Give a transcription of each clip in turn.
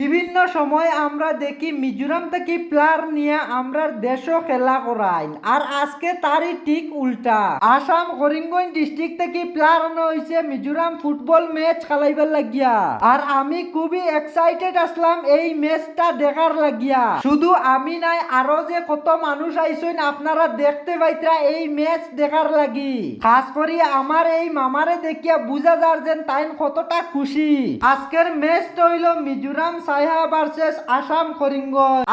বিভিন্ন সময় আমরা দেখি মিজোরাম থেকে প্লেয়ার নিয়ে আমরা দেশও খেলা করাই আর আজকে তারই ঠিক উল্টা। আসাম করিমগঞ্জ ডিস্ট্রিক্ট থেকে প্লেয়ার আনা হয়েছে মিজোরাম ফুটবল ম্যাচ খেলাইবার লাগিয়া। আর আমি খুবই এক্সাইটেড আসলাম এই ম্যাচটা দেখার লাগিয়া। শুধু আমি নাই, আরও যে কত মানুষ আইসেন আপনারা দেখতে পাইতরা এই ম্যাচ দেখার লাগি। খাস করি আমার এই মামারে দেখিয়া বুঝা যার যেন তাইন কতটা খুশি। আজকের ম্যাচটা হইল মিজোরাম ভার্সেস আসাম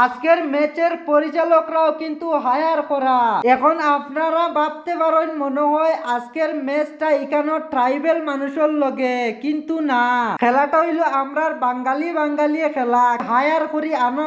আজকের ম্যাচের পরিচালকরাও কিন্তু হায়ার করা। এখন আপনারা ভাবতে পারেন, মনে হয় আজকের ম্যাচটা এখানে ট্রাইবেল মানুষের লগে, কিন্তু না। খেলাটা হইল আমরার খেলা। হায়ার করি, আনা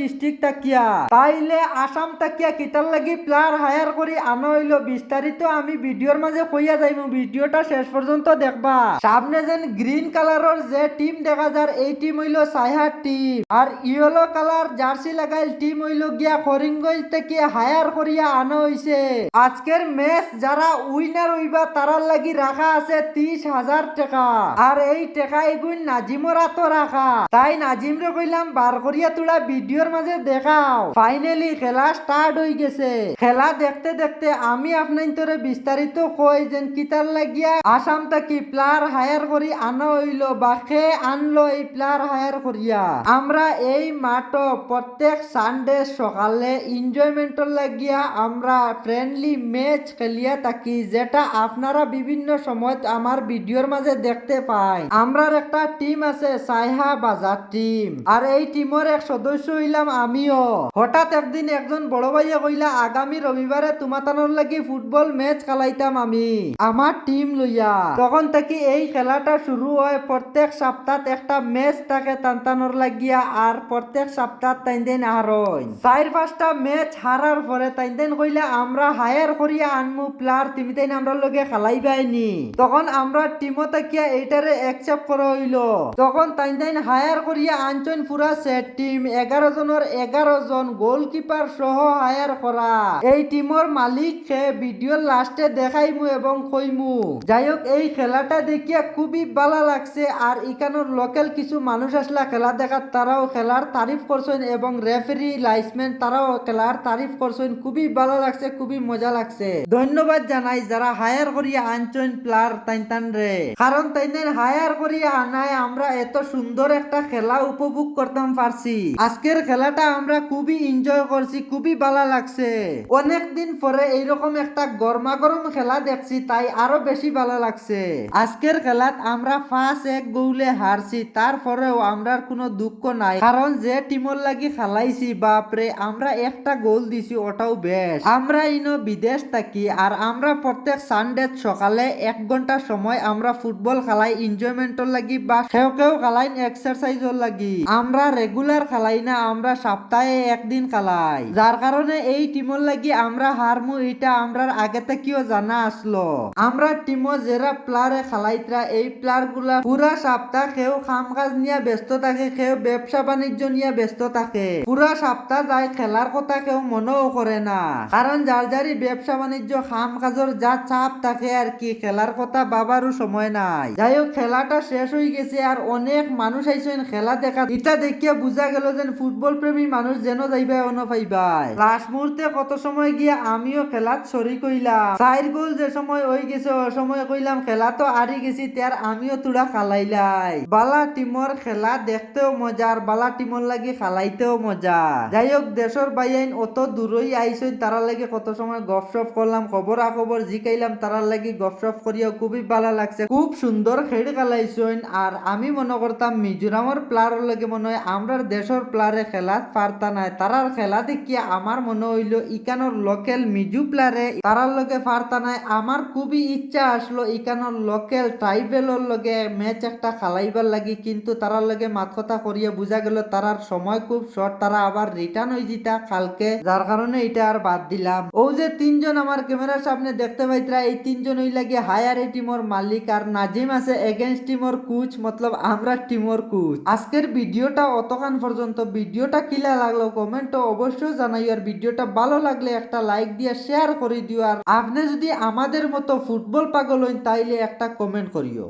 ডিস্ট্রিক্ট তাকিয়া। তাইলে আসাম তাকিয়া কিতার লাগি প্লেয়ার হায়ার করি, আনা হইল বিস্তারিত আমি ভিডিওর মাঝে কইয়া যাইম। ভিডিওটা শেষ পর্যন্ত দেখবা। সামনে যেন গ্রিন কালারের যে টিম দেখা যার, এই টিম হইল সাইহার টিম। আর ইয়েলো কালার জার্সি লাগাইল টিম হইল গিয়া করিমগঞ্জ থেকে হায়ার করিয়া আনা হইছে আজকের ম্যাচ যারা উইনার হইবা তারার লাগি রাখা আছে ত্রিশ হাজার টাকা। আর এই টাকা এগুন নাজিমর হাতও রাখা তাই নাজিম রে কইলাম বার করিয়া তোলা ভিডিওর মাঝে দেখাও। ফাইনালি খেলা স্টার্ট হয়ে গেছে। খেলা দেখতে দেখতে আমি আপনার তোরে বিস্তারিত কই যেন কিতার লাগিয়া আসাম থেকে প্লেয়ার হায়ার করি আনা হইল। বা খে আনলো এই প্লেয়ার হায়ার করিয়া। আমরা এই মাঠ প্রত্যেক সানডে সকালে এনজয়মেন্টর লাগিয়া আমরা ফ্রেন্ডলি ম্যাচ খেলিয়া থাকি, যেটা আপনারা বিভিন্ন সময় আমার ভিডিওর মাঝে দেখতে পাই। আমরার একটা টিম আছে সাইহা বাজার টিম আর এই টিমের এক সদস্য হইলাম আমিও। হঠাৎ একদিন একজন বড় ভাইয়া কইলা, আগামী রবিবারে তোমাতানোর লাগি ফুটবল ম্যাচ খেলাইতাম আমি। আমার টিম লইয়া। তখন থেকে এই খেলাটা শুরু হয় প্রত্যেক সপ্তাহ একটা ম্যাচ থাকে টানটানোর লাগিয়া আর প্রত্যেক সপ্তাহ তাই দিন হারই চার পাঁচটা ম্যাচ হারার পরে তাই দিন কইলে আমরা হায়ার করিয়া আনমু প্লেয়ার তুমি তাই আমরা লগে খেলাইবাইনি। তখন আমরা টিমও তাকিয়া এইটারে একসেপ্ট করা হইল। তখন তাই তাইন হায়ার করিয়া আনছেন পুরা সেট টিম এগারো জনের এগারো জন গোলকিপার সহ হায়ার করা এই টিমর মালিক সে ভিডিওর লাস্টে দেখাইমু এবং কইমু যাই হোক এই খেলাটা দেখিয়া খুবই ভালো লাগছে আর এখানোর লোকাল কিছু মানুষ আসলা খেলা দেখার তারাও খেলার তারিফ করছেন এবং রেফারি, লাইসম্যান তারাও খেলার তারিফ করছেন। খুবই ভালো লাগছে, খুবই মজা লাগছে। ধন্যবাদ জানাই যারা হায়ার করিয়া আনছেন প্লার তাইন তান রে। কারণ তাইনের হায়ার করিয়া আনায় আমরা এত সুন্দর একটা খেলা উপভোগ করতাম পারছি। আজকের খেলাটা আমরা খুবই এনজয় করছি, খুবই ভালো লাগছে। অনেক দিন পরে এইরকম একটা গরমা গরম খেলা দেখছি, তাই আরও বেশি ভালো লাগছে। আজকের খেলাত আমরা ফার্স্ট এক গৌলে হারছি, তারপরেও আমরার কোনো দুঃখ নাই। কারণ যে টিমর লাগি খেলাইছি বাপরে, আমরা একটা গোল দিছি, ওটাও বেশ। আমরা ইনো বিদেশ থাকি আর আমরা প্রত্যেক সানডে সকালে এক ঘণ্টা সময় আমরা ফুটবল খেলাই এনজয়মেন্টর লাগি বা কেউ কেউ খেলাই এক্সারসাইজর লাগি। আমরা রেগুলার খেলাই না, আমরা সপ্তাহে একদিন খেলাই। যার কারণে এই টিমর লাগি আমরা হারমু এটা আমরার আগে থেকেও জানা আসলো আমরা টিমো যারা প্লারে খেলাইতরা, এই প্লারগুলা পুরা সপ্তাহ কেউ কাম কাজ নিয়ে ব্যস্ত থাকে কেউ ব্যবসা বাণিজ্য নিয়ে ব্যস্ত থাকে। পুরা সপ্তাহ যায় খেলার কথা কেউ মনেও করে না। কারণ যার যারই ব্যবসা বাণিজ্য, কাম কাজের যা চাপ থাকে আর কি খেলার কথা বাবারও সময় নাই। যাই হোক খেলাটা শেষ হয়ে গেছে আর অনেক মানুষ আইসেন খেলা দেখা এটা দেখিয়া বুঝা গেল যে ফুটবল প্রেমী মানুষ যেন যাইবা অন পাইবাই লাস্ট মুহূর্তে কত সময় গিয়া আমিও খেলাত সরি কইলাম। চার গোল যে সময় হয়ে গেছে ও সময় কইলাম খেলা তো আরি গেছি তার আমিও তুড়া খালাইলাই। বালা টিমর খেলা দেখতেও মজা, আর বালা টিমর লাগি খালাইতেও মজা। যাই হোক দেশের বাইন অত দূরই আইসেন তারা লাগে কত সময় গপসপ করলাম খবর খবর জিকাইলাম তারার লাগি গপসপ করিয়া খুবই ভালো লাগছে। খুব সুন্দর খেড় খেলাইছেন আর আমি মনে করতাম মিজোরামের প্লারের লাগে মনে হয় আমরার দেশের প্লারে খেলা পারতা নাই। তারার খেলা দেখিয়া আমার মনে হইল ইকানোর লোকাল মিজু প্লারে তারার লগে পারতা নাই। আমার খুবই ইচ্ছা আসলো ইকানোর লোকাল ট্রাইবেলর লগে ম্যাচ একটা খেলাইবার লাগি, কিন্তু তারার লগে মাত কথা করিয়া বুঝা গেল। তারার সময় খুব শর্ট তারা আবার রিটার্ন হয়ে জিতা কালকে। যার কারণে এটা আর বাদ দিলাম। ও যে তিনজন আমার ক্যামেরার সামনে দেখতে পাইতরা এই তিনজন ওই লাগে হায়ার এই টিমর মালিক। আর নাজিম আছে এগেনস্ট টিমর কুচ মতলব আমরা টিমর কুচ আজকের ভিডিওটা অতখান পর্যন্ত ভিডিওটা কিলা লাগল কমেন্ট অবশ্যই জানাই। আর ভিডিওটা ভালো লাগলে একটা লাইক দিয়ে শেয়ার করে দিও। আর আপনি যদি আমাদের মতো ফুটবল পাগল হইন, তাইলে একটা কমেন্ট করিও